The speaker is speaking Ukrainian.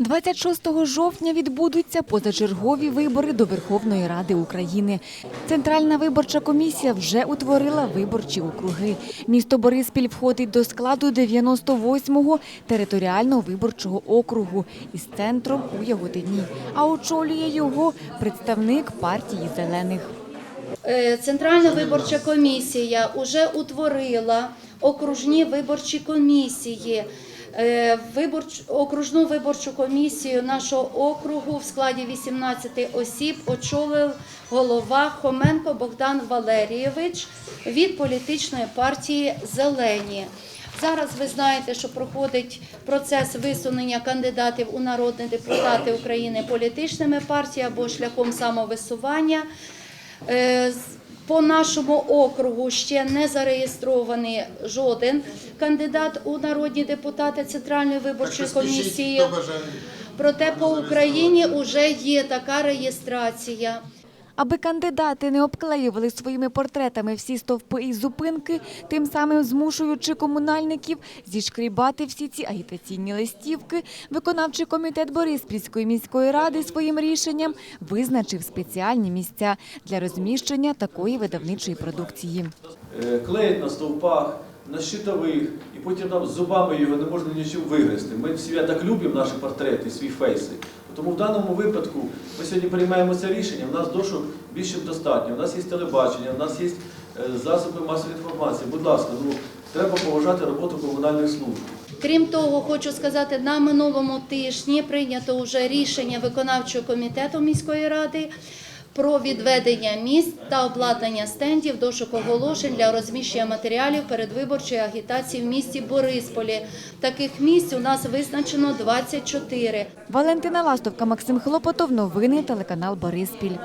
26 жовтня відбудуться позачергові вибори до Верховної Ради України. Центральна виборча комісія вже утворила виборчі округи. Місто Бориспіль входить до складу 98-го територіального виборчого округу із центром у Яготині. А очолює його представник партії зелених. Е, Центральна виборча комісія вже утворила окружні виборчі комісії. Е, Виборч... Окружну виборчу комісію нашого округу в складі 18 осіб очолив голова Хоменко Богдан Валерійович від політичної партії Зелені. Зараз ви знаєте, що проходить процес висунення кандидатів у народні депутати України політичними партіями або шляхом самовисування. По нашому округу ще не зареєстрований жоден кандидат у народні депутати Центральної виборчої комісії. Проте по Україні вже є така реєстрація. Аби кандидати не обклеювали своїми портретами всі стовпи і зупинки, тим самим змушуючи комунальників зішкрібати всі ці агітаційні листівки, виконавчий комітет Бориспільської міської ради своїм рішенням визначив спеціальні місця для розміщення такої видавничої продукції. Е, клеять на стовпах, на щитових, і потім нам зубами його не можна нічим вигризти. Ми всі так любимо наші портрети, свої фейси. Тому в даному випадку ми сьогодні приймаємо це рішення. в нас дошок більше достатньо. У нас є телебачення, в нас є е, засоби масової інформації. Будь ласка, ну треба поважати роботу комунальних служб. Крім того, хочу сказати, на минулому тижні прийнято вже рішення виконавчого комітету міської ради про відведення місць та обладнання стендів дошок оголошень для розміщення матеріалів передвиборчої агітації в місті Борисполі. Таких місць у нас визначено 24. Валентина Ластовка, Максим Хлопотов. Новини телеканал Бориспіль.